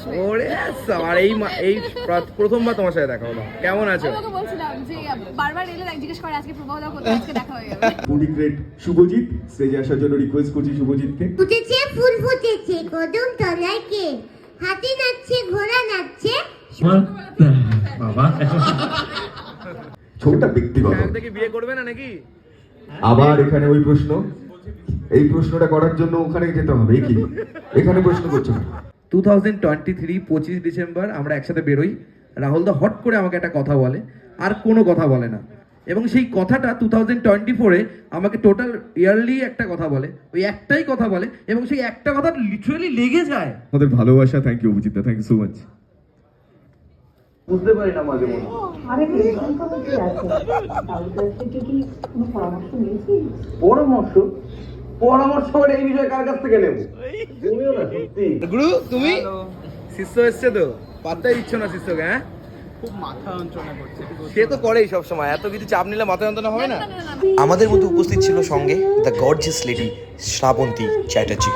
আসবে ওরে আর এই এই প্রথমবার তোমার সাথে দেখা হলো। কেমন আছো? আমি ওকে বলছিলাম যে বারবার এলে জিজ্ঞেস করে আজকে কোথায় আজকে দেখা হয়ে যাবে ফুডি গ্রেট শুভজিৎ স্টেজে আসার জন্য রিকোয়েস্ট করছি শুভজিৎকে ফুটেছে ফুল ফুটেছে কদম তলায় কে হাতি নাচছে ঘোড়া নাচছে। বাবা। ছবিটা ব্যক্তিগত। থেকে বিয়ে করবে না নাকি? আবার এখানে ওই প্রশ্ন। এই প্রশ্নটা করার জন্য ওখানে যেতে হবে কি? এখানে প্রশ্ন করছ না। টু থাউজেন্ড টোয়েন্টি থ্রি পঁচিশ ডিসেম্বর আমরা একসাথে বেরোই। রাহুল দা হট করে আমাকে একটা কথা বলে আর কোনো কথা বলে না। এবং সেই কথাটা টু থাউজেন্ড টোয়েন্টি ফোরে আমাকে টোটাল ইয়ারলি একটা কথা বলে ওই একটাই কথা বলে এবং সেই একটা কথা লিটারালি লেগে যায়। আমাদের ভালোবাসা thank you Abhijit thank you so much বুঝতে পারি না মাঝে মধ্যে। আরে টেলিফোন কথা কি আছে? কারোর কাছ থেকে কি কোনো পরামর্শ? পরামর্শ করে এই বিষয়ে কার কাছ থেকে নেব? তুমিও না সত্যি। গুরু তুমি? শিষ্য এসছে তো? পাত্তাই দিচ্ছ না শিষ্যকে হ্যাঁ? খুব মাথা যন্ত্রণা করছে। সে তো করেই সব সময় এত কিছু চাপ নিলে মাথা যন্ত্রণা হবে না? আমাদের মধ্যে উপস্থিত ছিল সঙ্গে the gorgeous lady Srabanti Chatterjee.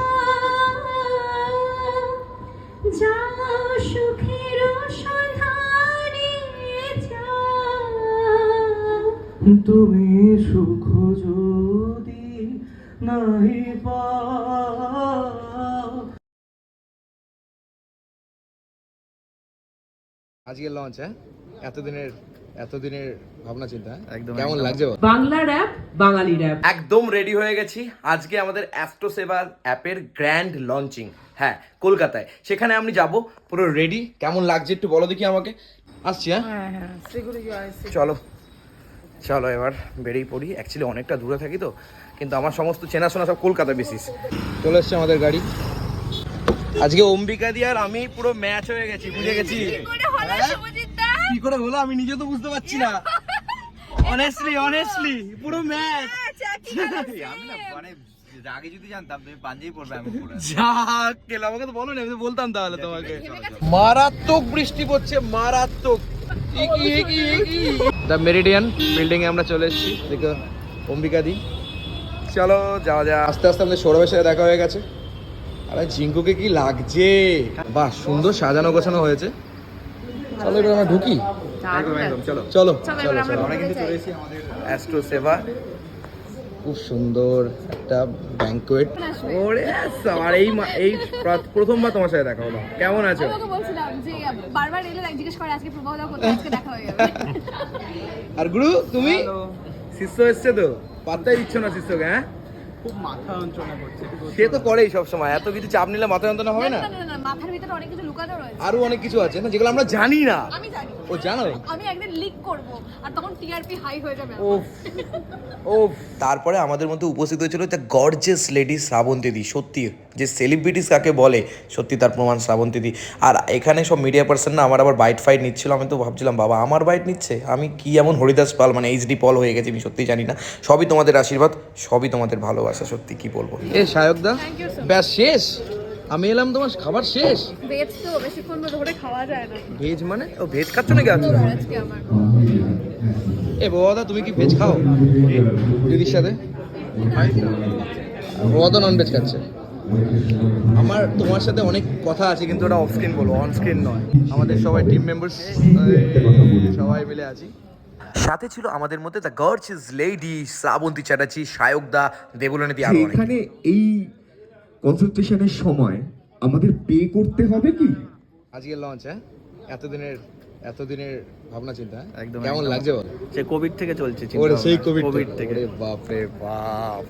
তুমি সুখ যদি নাহি পাও আজকে লঞ্চ হ্যাঁ? এতদিনের এতদিনের ভাবনা চিন্তা একদম কেমন লাগছে বাংলা? র্যাপ বাঙালি র্যাপ একদম রেডি হয়ে গেছি। আজকে আমাদের অ্যাস্ট্রো সেবার অ্যাপের গ্র্যান্ড লঞ্চিং হ্যাঁ কলকাতায়। সেখানে আমি যাব পুরো রেডি কেমন লাগছে একটু বলো দেখি আমাকে। আসছি হ্যাঁ? চলো। চলো এবার বেরিয়ে পড়ি। অ্যাকচুয়ালি অনেকটা দূরে থাকি তো কিন্তু আমার সমস্ত চেনাশোনা সব কলকাতা বেসিস চলে এসছে আমাদের গাড়ি। আজকে অম্বিকা দিয়ে আর আমি পুরো ম্যাচ হয়ে গেছি বুঝে গেছি? হ্যাঁ? কি করে হলো? আমি নিজে তো বুঝতে পারছি না। অনেস্টলি অনেস্টলি পুরো ম্যাচ আমি না মানে আগে যদি জানতাম তুমি পাঞ্জাবি পড়বে আমি পরে যা আমাকে তো বলো না আমি তো বলতাম তাহলে তোমাকে। মারাত্মক বৃষ্টি পড়ছে মারাত্মক। দ্য মেরিডিয়ান বিল্ডিং এ আমরা চলে এসেছি। দেখো অম্বিকা দি। চলো যাওয়া যা আস্তে আস্তে আমাদের সৌরভের সাথে দেখা হয়ে গেছে। আরে জিঙ্কুকে কি লাগছে? বাহ সুন্দর সাজানো গোছানো হয়েছে। চলো এবার আমরা ঢুকি। একদম একদম চলো। চলো। চলো চলো আমরা কিন্তু চলে এসেছি আমাদের অ্যাস্ট্রো সেবা খুব সুন্দর একটা ব্যাংকুয়েট ওরে আর এই মা- এই প্র- প্রথমবার তোমার সাথে দেখা হলো। কেমন আছো? বলছিলাম যে বারবার এলে জিজ্ঞেস করে আজকে প্রভাবদা কোথায় আজকে দেখা হয়ে যাবে। আর গুরু তুমি? শিষ্য এসছে তো? পাত্তাই দিচ্ছ না শিষ্যকে হ্যাঁ? খুব মাথা যন্ত্রণা করছে। সে তো করেই সব সময় এত কিছু চাপ নিলে মাথা যন্ত্রণা হবে না? না না না মাথার ভিতরে অনেক কিছু লুকানো রয়েছে। আরও অনেক কিছু আছে না যেগুলো আমরা জানি না। আমি জানি। ও জানো? আমি একদিন লিক করব আর তখন টিআরপি হাই হয়ে যাবে ও ও তারপরে আমাদের মধ্যে উপস্থিত হয়েছিল দ্য গর্জিয়াস লেডি শ্রাবন্তী দি সত্যি। যে সেলিব্রিটিস কাকে বলে সত্যি তার প্রমাণ শ্রাবন্তী দি। আর এখানে সব মিডিয়া পার্সন না আমার আবার বাইট ফাইট নিচ্ছিল আমি তো ভাবছিলাম বাবা আমার বাইট নিচ্ছে? আমি কি এমন হরিদাস পাল মানে এইচডি পল হয়ে গেছি আমি সত্যি জানি না। সবই তোমাদের আশীর্বাদ সবই তোমাদের ভালোবাসা সত্যি কি বলব? এ সায়কদা ব্যাস শেষ? আমি এলাম তোমার খাবার শেষ? ভেজ তো বেশিক্ষণ ধরে খাওয়া যায় না। ভেজ মানে? ও ভেজ খাচ্ছ নাকি আজকে? আজকে এ বাবা তুমি কি ভেজ খাও? দিদির সাথে? বাবা তো নন ভেজ খাচ্ছে। আমার তোমার সাথে অনেক কথা আছে কিন্তু ওটা অফ স্ক্রিন বলব অন স্ক্রিন নয়। আমাদের সবাই টিম মেম্বার্স সবাই মিলে আছি। সাথে ছিল আমাদের মধ্যে the girls is lady Srabanti Chatterjee সায়কদা Debalniti আরও অনেক। এখানে এই কনসালটেশনের সময় আমাদের পে করতে হবে কি? আজকে লঞ্চ হ্যাঁ? এতদিনের এতদিনের ভাবনা চিন্তা একদম কেমন লাগছে বল? সে কোভিড থেকে চলছে ওরে সেই কোভিড থেকে। ওরে বাপ রে বাপ।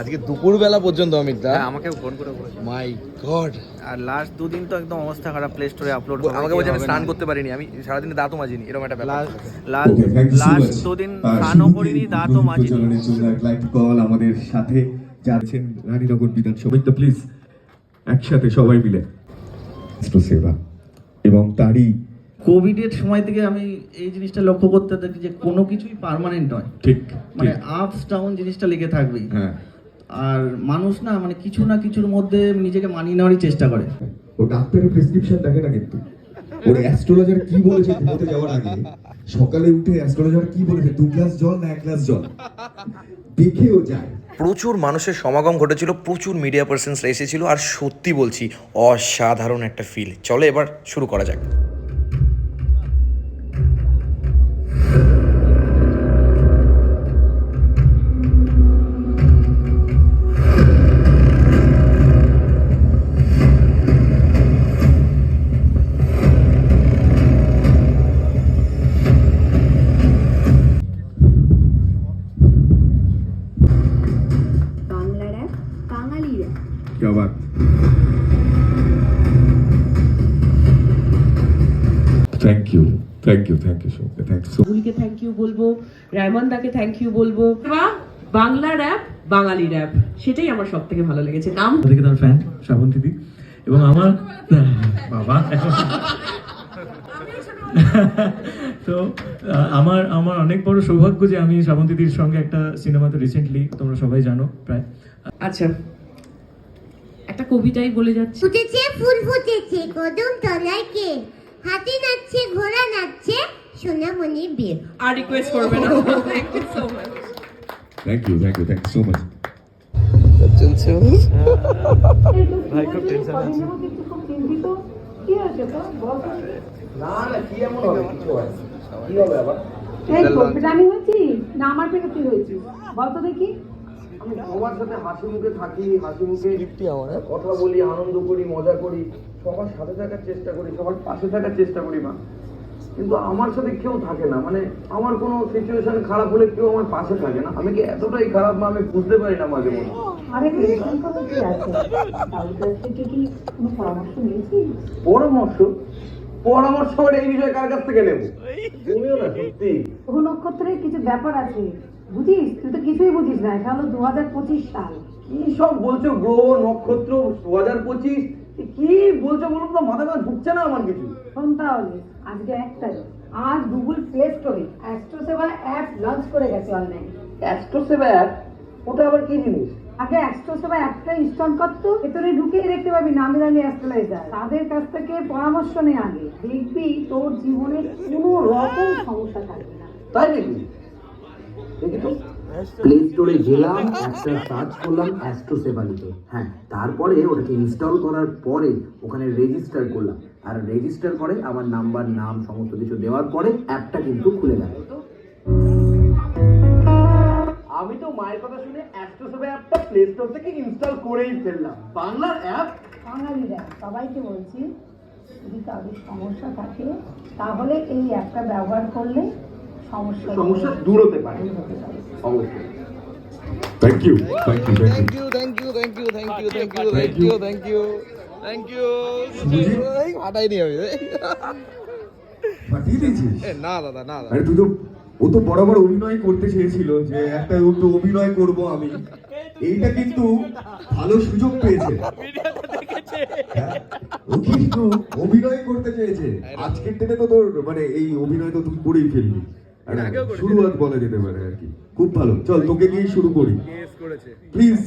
আজকে দুপুরবেলা পর্যন্ত অমিত দা হ্যাঁ, আমাকে ফোন করে বলেছে। মাই গড আর লাস্ট দুদিন তো একদম অবস্থা খারাপ প্লে স্টোরে আপলোড আমাকে বলছে আমি স্নান করতে পারিনি আমি সারাদিনে দাঁতও মাজিনি এরকম একটা ব্যাপার। Last last. দুদিন স্নানও করিনি দাঁতও মাজিনি। to call আমাদের সাথে যাচ্ছেন রানীনগর বিধানসভা। তো প্লিজ একসাথে সবাই মিলে। সেবা এবং তারই কোভিডের সময় থেকে আমি এই জিনিসটা লক্ষ্য করতে থাকি যে কোনো কিছুই পার্মানেন্ট নয়। ঠিক মানে আপস ডাউন জিনিসটা লেগে থাকবেই। হ্যাঁ। আর মানুষ না মানে কিছু না কিছুর মধ্যে নিজেকে মানিয়ে নেওয়ারই চেষ্টা করে। ও ডাক্তারের প্রেসক্রিপশন দেখে না কিন্তু। ওর অ্যাস্ট্রোলজার কি বলেছে ঘুমোতে যাওয়ার আগে? সকালে উঠে অ্যাস্ট্রোলজার কি বলেছে? দু গ্লাস জল না এক গ্লাস জল? দেখেও যায়। প্রচুর মানুষের সমাগম ঘটেছিল প্রচুর মিডিয়া পার্সনসরা এসেছিল আর সত্যি বলছি অসাধারণ একটা ফিল চলো এবার শুরু করা যাক। Thank you thank you thank you thank you so রাহুলকে থ্যাংক ইউ বলব রায়মানদাকে থ্যাংক ইউ বলব। বা বাংলা র্যাপ বাঙালি র্যাপ সেটাই আমার সব থেকে ভালো লেগেছে। নাম? থেকে তার ফ্যান শ্রাবন্তীদি এবং আমার বাবা। তো আহ, আমার আমার অনেক বড় সৌভাগ্য যে আমি শ্রাবন্তীদির সঙ্গে একটা সিনেমাতে রিসেন্টলি তোমরা সবাই জানো প্রায়। আচ্ছা একটা কবিতাই বলে যাচ্ছে। ফুটেছে ফুল ফুটেছে কদম তলায় কে হাতি নাচছে ঘোড়া নাচছে সোনামণির বিয়ে আর রিকোয়েস্ট করবে না thank you so much thank you thank you thank you so much ভাই খুব টেনশন আছে খুব চিন্তিত কি আছে। তো বল না না কি এমন হবে কিছু হয় কি হবে আবার আমি হয়েছি না আমার পেটে তুই হয়েছিস? বল দেখি। আমি সবার সাথে হাসি মুখে থাকি হাসি মুখে কথা বলি আনন্দ করি মজা করি সবার সাথে থাকার চেষ্টা করি সবার পাশে থাকার চেষ্টা করি মা। কিন্তু আমার সাথে কেউ থাকে না। মানে আমার কোনো সিচুয়েশন খারাপ হলে কেউ আমার পাশে থাকে না। আমি কি এতটাই খারাপ মা আমি বুঝতে পারি না মাঝে মধ্যে। পরামর্শ পরামর্শ? করে এই বিষয়ে কার কাছ থেকে নেব? তুমিও না সত্যি। নক্ষত্রের কিছু ব্যাপার আছে? বুঝিস? তুই তো কিছুই বুঝিস না। এটা হলো দু হাজার পঁচিশ সাল। কি সব বলছো? গ্রহ নক্ষত্র দু হাজার পঁচিশ? কি বলছো বলুন তো মাথা মাথা ঢুকছে না আমার কিছু? শোন তাহলে আজকে একটাই আজ গুগল প্লে স্টোরে অ্যাস্ট্রোসেবা অ্যাপ লঞ্চ করে গেছে অনলাইন অ্যাস্ট্রো সেবা অ্যাপ ওটা আবার কি জিনিস? আগে অ্যাস্ট্রোসেবা অ্যাপটা ইনস্টল করতো ভেতরে ঢুকেই দেখতে পাবি নামি দামি অ্যাস্ট্রোলাইজার তাদের কাছ থেকে পরামর্শ নে আগে দেখবি তোর জীবনে কোনো রকম সমস্যা থাকবে না। তাই নাকি? দেখি তো। প্লে স্টোরে গেলাম একটা সার্চ করলাম অ্যাস্ট্রো সেবা লিখে হ্যাঁ তারপরে ওটাকে ইনস্টল করার পরে ওখানে রেজিস্টার করলাম। আর রেজিস্টার করে আমার নাম্বার নাম সমস্ত কিছু দেওয়ার পরে অ্যাপটা কিন্তু খুলে গেল। আমি তো মায়ের কথা শুনে অ্যাস্ট্রো সেবা অ্যাপটা প্লে স্টোর থেকে ইনস্টল করেই ফেললাম। বাংলার অ্যাপ বাঙালিরা সবাইকে বলছি যদি কারোর সমস্যা থাকে তাহলে এই অ্যাপটা ব্যবহার করলে সমস্যা সমস্যা দূর হতে পারে। অবশ্যই thank you thank you thank you thank you thank you thank you thank you Thank you. Thank you thank you Subhajit? হাঁটাইনি আমি পাঠিয়ে দিয়েছিস না দাদা না দাদা আরে তুই তো ও তো বরাবর অভিনয় করতে চেয়েছিল যে একটা একটু অভিনয় করব আমি। এইটা কিন্তু ভালো সুযোগ পেয়েছে। হ্যাঁ, ও কিন্তু অভিনয় করতে চেয়েছে। আজকের দিনে তো তোর মানে এই অভিনয় তো তুই করেই ফেলবি। শুরুয়াত বলা যেতে পারে আর কি। খুব ভালো। চল তোকে নিয়েই শুরু করি। প্লিজ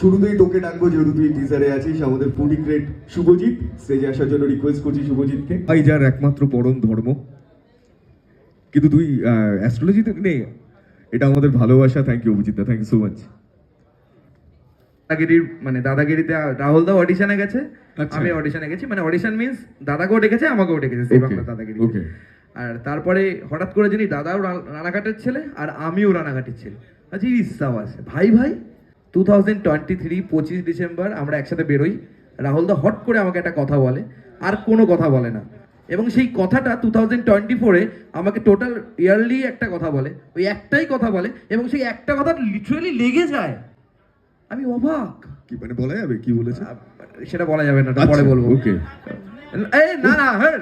শুরুতেই তোকে ডাকবো যেহেতু তুই টিজারে আছিস। আমাদের ফুডি গ্রেট শুভজিৎ স্টেজে আসার জন্য রিকোয়েস্ট করছি শুভজিৎকে। ভাই যার একমাত্র পরম ধর্ম। কিন্তু তুই অ্যাস্ট্রোলজিতে নেই এটা আমাদের ভালোবাসা। থ্যাংক ইউ অভিজিৎ দা থ্যাংক ইউ সো মাচ দাদাগিরির মানে দাদাগিরিতে রাহুল দা অডিশনে গেছে। আচ্ছা। আমি অডিশনে গেছি। মানে অডিশন মিন্স দাদাকেও ডেকেছে আমাকেও ডেকেছে। সেই বাংলা দাদাগিরি. আর তারপরে হঠাৎ করে জানি দাদাও রানাঘাটের ছেলে আর আমিও রানাঘাটের ছেলে। আচ্ছা আছে। ভাই ভাই টু থাউজেন্ড টোয়েন্টি থ্রি পঁচিশ ডিসেম্বর আমরা একসাথে বেরোই। রাহুল দা হট করে আমাকে একটা কথা বলে আর কোনো কথা বলে না। এবং সেই কথাটা টু থাউজেন্ড টোয়েন্টি ফোরে আমাকে টোটাল ইয়ারলি একটা কথা বলে। ওই একটাই কথা বলে এবং সেই একটা কথা লিটারালি লেগে যায়। আমি অবাক। কি মানে বলা যাবে? কি বলেছে? সেটা বলা যাবে না পরে বলব। ওকে এই না না হ্যাঁ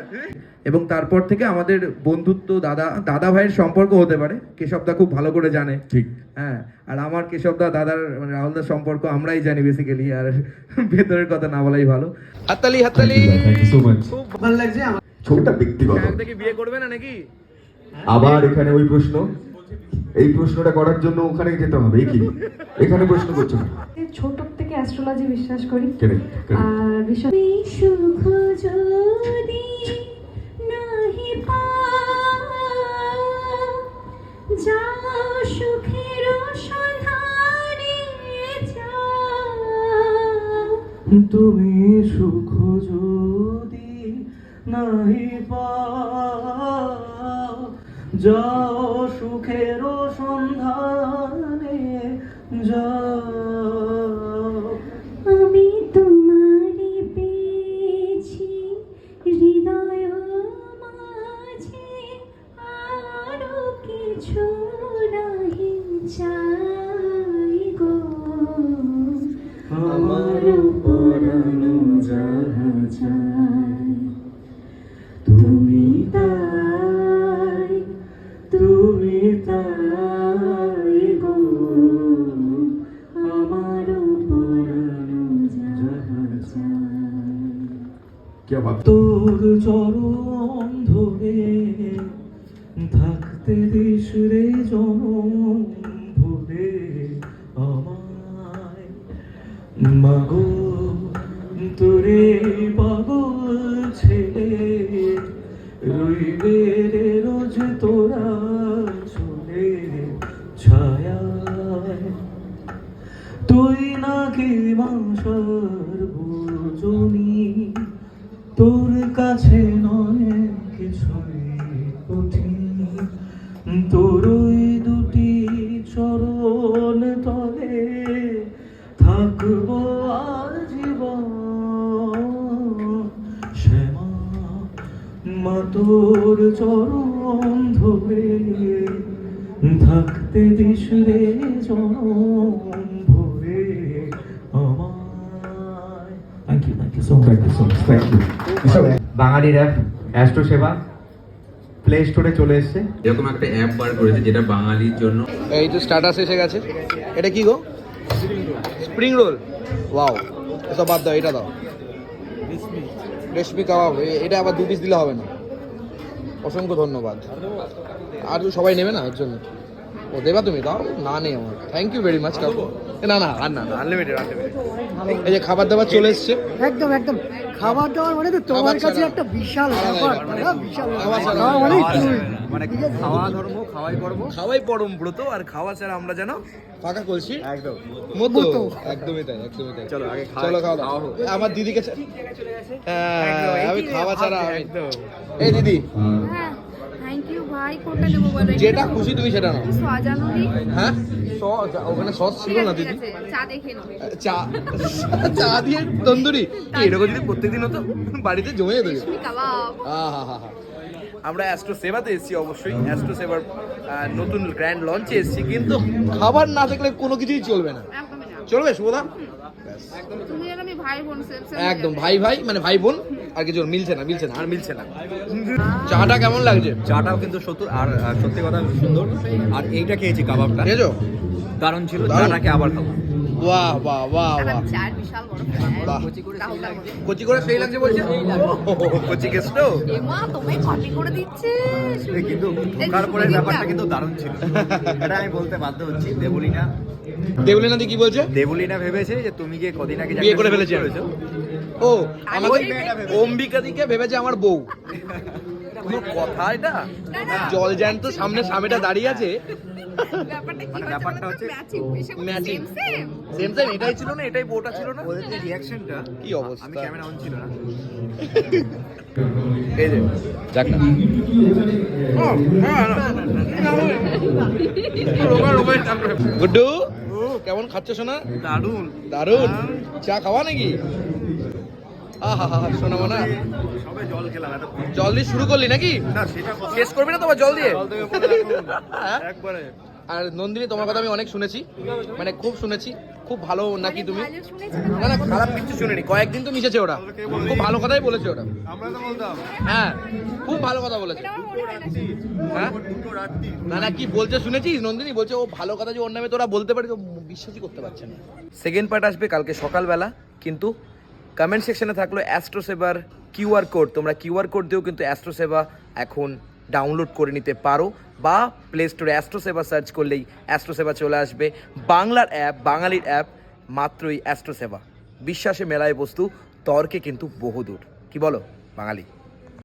এবং তারপর থেকে আমাদের বন্ধুত্ব দাদা দাদা ভাইয়ের সম্পর্ক হতে পারে কেশবদা খুব ভালো করে জানে। ঠিক। হ্যাঁ আর আমার কেশবদা দাদার মানে রাহুলদার সম্পর্ক আমরাই জানি বেসিক্যালি আর ভেতরের কথা না বলাই ভালো। হাততালি হাততালি। খুব ভালো লাগছে আমার। ছবিটা ব্যক্তিগত। দেখি বিয়ে করবে না নাকি? আবার এখানে ওই প্রশ্ন? এই প্রশ্নটা করার জন্য ওখানে যেতে হবে কি? এখানে প্রশ্ন করছ না ছোট থেকে অ্যাস্ট্রোলজি বিশ্বাস করি। কেন? কেন? আর বিশ্বাস সুখের তুমি সুখ যদি নাহি পাও যাও সুখের সন্ধানে যাও। চায় তোর চরণ ধরে থাকতে দিস রে জনম ভরে আমায়। মাগো, তোরে পাগল ছেলে, রইবে রে রোজ তোরা চলে ছায়ায়। তুই নাকি মাসার তোর চরণ ধরে থাকতে দিস রে চরণ ভরে আমায়। Thank you thank you so much thank you Bengali rap astro Seba play স্টোরে চলে এসেছে। এরকম একটা অ্যাপ বার করেছে যেটা বাঙালির জন্য। এই তো স্টার্টাস এসে গেছে। এটা কি গো? স্প্রিং রোল ওয়াও এসব বাদ দাও এটা দাও। রেশমি কাবাব এটা আবার দু পিস দিলে হবে না। অসংখ্য ধন্যবাদ। আর তো সবাই নেবে না ওর জন্য। ও দেবা তুমি দাও না নেই আমার। থ্যাংক ইউ ভেরি মাচ কাকু। এ, না না আর না আনলিমিটেড আনলিমিটেড এই যে খাবার দাবার চলে এসছে। একদম একদম। খাবার দাবার মানে তো তোমার কাছে একটা বিশাল ব্যাপার, ব্যাপার। বিশাল খাওয়া মানে মানে খাওয়া ধর্ম খাওয়াই পর্ব খাওয়াই পরম ব্রত আর খাওয়া ছাড়া আমরা যেন ফাঁকা কলসি? একদম। মতো। একদমই তাই একদমই তাই। চলো আগে চলো খাওয়া দাও। আমার দিদিকে হ্যাঁ, আমি খাওয়া ছাড়া আমি একদম এই দিদি। হ্যাঁ ভাই কোনটা নেব বলো যেটা খুশি তুমি সেটা নাও। সাজানো নেই হ্যাঁ? স- যা- ওখানে সস ছিল না দিদি? চা দেখে নাও। চা চা দিয়ে তন্দুরি? এরকম যদি প্রত্যেকদিন হতো বাড়িতে জমে যেত। রেশমি কাবাব। আহা আমরা অ্যাস্ট্রো সেবাতে এসেছি অবশ্যই। অ্যাস্ট্রো সেবার নতুন গ্র্যান্ড লঞ্চে এসেছি কিন্তু খাবার না থাকলে কোনো কিছুই চলবে না। চলবে শুভদা? তুমি আর আমি ভাই বোন সেম সেম একদম ভাই ভাই মানে ভাই বোন। আর কিছু মিলছে না মিলছে না আর মিলছে না। চাটা কেমন লাগছে? চাটাও কিন্তু সত্তর আর সত্যি কথা সুন্দর। আর এইটা খেয়েছি কাবাবটা। দারুণ ছিল। চাটাকে আবার খাব। বাহ বাহ বাহ বাহ। বিশাল বড় কচি করে সেই লাগছে বলছে? কচি কেসটো এমা তোমায় কপি করে দিচ্ছে। কিন্তু ঢোকার পরে ব্যাপারটা কিন্তু দারুণ ছিল। এটা আমি বলতে বাধ্য হচ্ছি। দেবলিনা। দেবলিনা দি কি বলছে? দেবলিনা ভেবেছে যে তুমি যে কদিন আগে বিয়ে করে ফেলেছে। ও আমাকে অম্বিকা দিকে ভেবেছে আমার বউ। কোনো কথা এটা? জল জ্যান্ত সামনে স্বামীটা দাঁড়িয়ে আছে। ব্যাপারটা ব্যাপারটা হচ্ছে matching same same same same এটাই ছিল না এটাই বউটা ছিল না। ওদের যে রিয়াকশনটা কি অবস্থা? আমি ক্যামেরা অন ছিল না। এই যে যাক না। গুড্ডু কেমন খাচ্ছ শোনা দারুণ। দারুণ চা খাওয়া নাকি? আহা হা শোনাবো না জল দিয়ে শুরু করলি নাকি? না সেটা কথা- শেষ করবি না তোমার জল দিয়ে। হ্যাঁ? একবারে। আর নন্দিনী তোমার কথা আমি অনেক শুনেছি। মানে খুব শুনেছি। খুব ভালো নাকি তুমি? না না খারাপ কিছু শুনিনি। কয়েকদিন তো মিশেছে ওরা। খুব ভালো কথাই বলেছে ওরা। আমরা তো বলতাম হ্যাঁ খুব ভালো কথা বলেছে। হয় না। না না কি বলছে শুনেছিস নন্দিনী? বলছে ও ভালো কথা যে ওর নামে তোরা বলতে পারি বিশ্বাসই করতে পারছে না। সেকেন্ড পার্ট আসবে কালকে সকালবেলা কিন্তু কমেন্ট সেকশনে থাকল অ্যাস্ট্রো সেবার কিউআর কোড তোমরা কিউআর কোড দিয়েও কিন্তু অ্যাস্ট্রো সেবা এখন ডাউনলোড করে নিতে পারো বা প্লে স্টোরে অ্যাস্ট্রোসেবা সার্চ করলেই অ্যাস্ট্রোসেবা চলে আসবে। বাংলার অ্যাপ বাঙালির অ্যাপ মাত্রই অ্যাস্ট্রোসেবা বিশ্বাসে মেলায় বস্তু, তর্কে কিন্তু বহুদূর। কি বলো, বাঙালি?